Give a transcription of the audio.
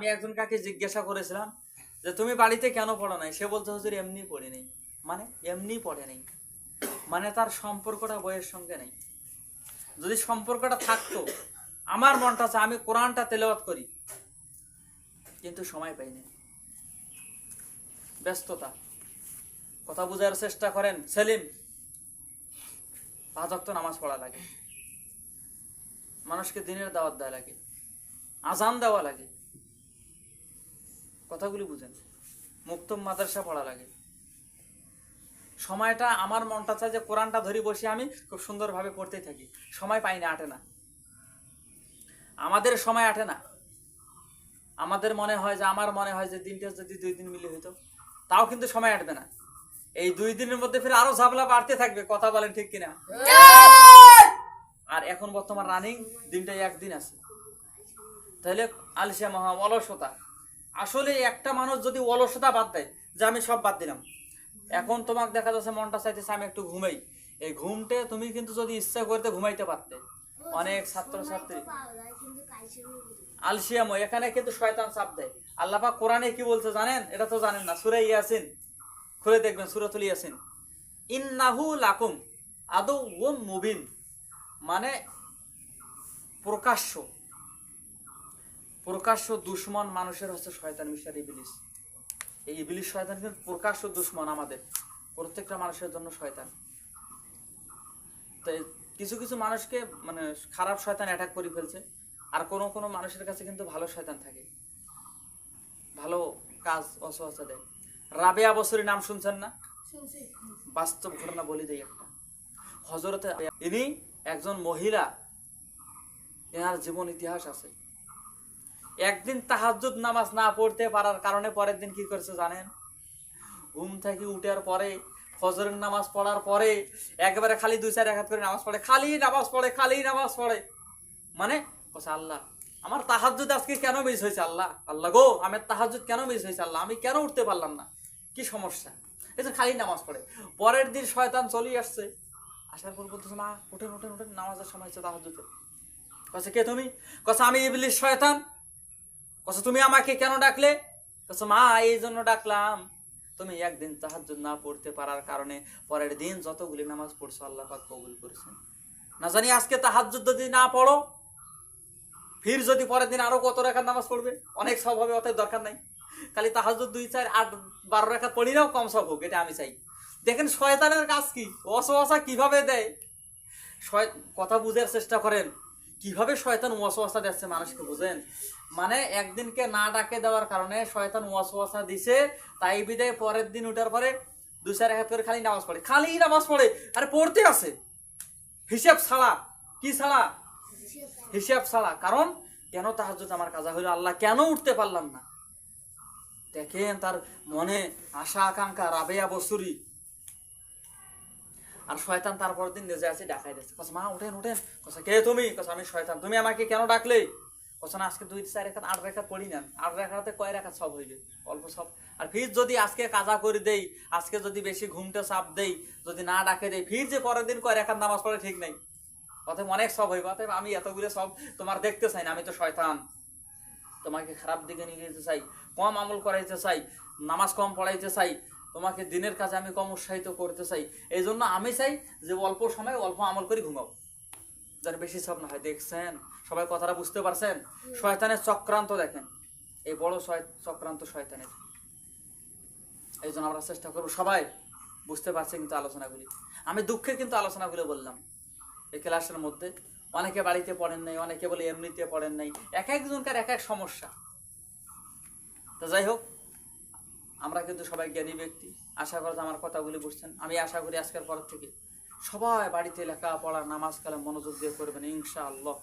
আমি একজন কাকে জিজ্ঞাসা করেছিলাম যে, তুমি বাড়িতে কেন পড়ো নাই? সে বলছে, হুজুর, এমনি পড়ে নেই। মানে এমনি পড়ে নেই। মানে তার সম্পর্কটা বইয়ের সঙ্গে নেই। যদি সম্পর্কটা থাকতো, আমার মনটা আছে আমি কোরআনটা তেলাওয়াত করি, কিন্তু সময় পাইনি ব্যস্ততা। কথা বোঝার চেষ্টা করেন, সেলিম, পাঁচ নামাজ পড়া লাগে। মানুষকে দিনের দাওয়াত দেওয়া লাগে। আজান দেওয়া লাগে। কথাগুলি বুঝেন। মুক্ত মাদ্রাসা পড়া লাগে। সময়টা আমার মনটা চায় যে কোরআনটা ধরি বসে আমি খুব সুন্দরভাবে পড়তেই থাকি। সময় পাই না, আটে না। আমাদের সময় আটে না। আমাদের মনে হয় যে, আমার মনে হয় যে, দিনটা যদি দুই দিন মিলে হইতো, তাও কিন্তু সময় আটবে না। এই দুই দিনের মধ্যে ফের আরও ঝামেলা বাড়তে থাকবে, কথা বলেন ঠিক কিনা? আর এখন বর্তমান রানিং দিনটা একদিন আছে। তাহলে আলসিয়া মহা অলসতা। আসলে একটা মানুষ যদি অলসতা বাদ দেয়, যে আমি সব বাদ দিলাম। এখন তোমাকে দেখা যাচ্ছে মনটা চাইতেছে আমি একটু ঘুমাই। এই ঘুমটে তুমি কিন্তু যদি ইচ্ছা করতে ঘুমাইতে পারতে। অনেক ছাত্র ছাত্রী আলসিয়ামো এখানে কিন্তু শয়তান চাপ দেয়। আল্লাপা কোরআনে কি বলছে জানেন? এটা তো জানেন না। সুরে ইয়াসিন। খুলে দেখবেন, সুরাতুল ইয়াসিন। ইন্নাহু লাকুম আদৌ ও মুবিন। মানে প্রকাশ্য। প্রকাশ্য দুশ্মন মানুষের হচ্ছে শয়তান মিস্টার ইবিলিস। এই ইবিলিস শয়তান কিন্তু প্রকাশ্য দুশ্মন আমাদের প্রত্যেকটা মানুষের জন্য শয়তান। তো কিছু কিছু মানুষকে মানে খারাপ শয়তান অ্যাটাক করে ফেলছে আর কোনো কোনো মানুষের কাছে কিন্তু ভালো শয়তান থাকে। ভালো কাজ অসহসা দেয়। রাবেয়া বছরের নাম শুনছেন না? বাস্তব ঘটনা বলি দেই একটা। হজরতে ইনি একজন মহিলা। এনার জীবন ইতিহাস আছে। একদিন তাহাজ্জুদ নামাজ না পড়তে পারার কারণে পরের দিন কি করেছে জানেন? ঘুম থেকে উঠার পরে, ফজরের নামাজ পড়ার পরে, একবারে খালি দুই চার একাত করে নামাজ পড়ে, খালি নামাজ পড়ে, খালি নামাজ পড়ে। মানে বলছে আল্লাহ, আমার তাহাজ্জুদ আজকে কেন মিস হয়েছে, আল্লাহ? আল্লাহ গো, আমার তাহাজ্জুদ কেন মিস হয়েছে, আল্লাহ? আমি কেন উঠতে পারলাম না? কি সমস্যা? এই যে খালি নামাজ পড়ে। পরের দিন শয়তান চলেই আসছে। আসার পর বলতেছে, মা ওঠেন ওঠেন ওঠেন নামাজের সময় হচ্ছে তাহাজ্জুদের। কছে কে তুমি? কছে আমি ইবলিশ শয়তান। কছে তুমি আমাকে কেন ডাকলে? কছে মা, এই জন্য ডাকলাম। তুমি একদিন তাহাজ্জুদ না পড়তে পারার কারণে পরের দিন যতগুলি নামাজ পড়ছো আল্লাহ পাক কবুল করেছেন। না জানি আজকে তাহাজ্জুদ যদি না পড়ো, ফির যদি পরের দিন আরও কত রেখার নামাজ পড়বে? অনেক সব হবে, অতএব দরকার নাই। খালি তাহাজ্জুদ দুই, চার, আট, বারো রেখা পড়ি নাও কম সব হোক, এটা আমি চাই। দেখেন শয়তানের কাজ কি? অসহসা কীভাবে দেয়? কথা বুঝার চেষ্টা করেন। কীভাবে শয়তান ওয়াসওয়াসা দিচ্ছে মানুষকে বুঝেন? মানে একদিনকে না ডাকে দেওয়ার কারণে শয়তান ওয়াসওয়াসা দিছে, তাই বিদায় পরের দিন উঠার পরে দুই চার হাত করে খালি নামাজ পড়ে। খালি নামাজ পড়ে? আরে পড়তে আছে। হিসাব ছাড়া। কি ছাড়া? হিসাব ছাড়া। কারণ কেন তাহাজ্জুদ আমার কাজা হইল? আল্লাহ কেন উঠতে পারলাম না? দেখেন তার মনে আশা, আকাঙ্ক্ষা, রাবেয়া, বসুরি। আর শয়তান তারপর দিন নিজে আছে ডাকাই দিচ্ছে কসা, মা, উঠেন উঠেন। কসা, কে তুমি? কসা, আমি শয়তান। তুমি আমাকে কেন ডাকলে? কসা, না, আজকে দুই, চার রেখা আট রেখা পড়ি না। আট রেখাতে কয় রেখা সব হইবে? অল্প সব। আর ফির যদি আজকে কাজা করে দেই, আজকে যদি বেশি ঘুমটা চাপ দেই, যদি না ডাকে দেই, ফির যে পরের দিন কয় রেখার নামাজ পড়ে ঠিক নাই। অতএব অনেক সব হইবে। অতএব আমি এতগুলো সব তোমার দেখতে চাই না, আমি তো শয়তান। তোমাকে খারাপ দিকে নিয়ে যেতে চাই, কম আমল করাইতে চাই, নামাজ কম পড়াইতে চাই তোমাকে দিনের কাজে আমি কম উৎসাহিত করতে চাই। এই জন্য আমি চাই যে অল্প সময় অল্প আমল করে ঘুমাও। যেন বেশি সব না হয়, দেখছেন? সবাই কথাটা বুঝতে পারছেন? শয়তানের চক্রান্ত দেখেন। এই বড় চক্রান্ত শয়তানের। এই জন্য আমরা চেষ্টা করব। সবাই বুঝতে পারছে কিন্তু আলোচনাগুলি। আমি দুঃখে কিন্তু আলোচনাগুলো বললাম। এই ক্লাসের মধ্যে অনেকে বাড়িতে পড়েন নাই, অনেকে বলে এমনিতে পড়েন নাই। এক একজনকার এক এক সমস্যা। তো যাই হোক আমরা কিন্তু সবাই জ্ঞানী ব্যক্তি। আশা করি আমার কথাগুলি বুঝছেন। আমি আশা করি আজকের পর থেকে সবাই বাড়িতে লেখাপড়া, নামাজ কালে মনোযোগ দিয়ে করবেন ইনশাআল্লাহ।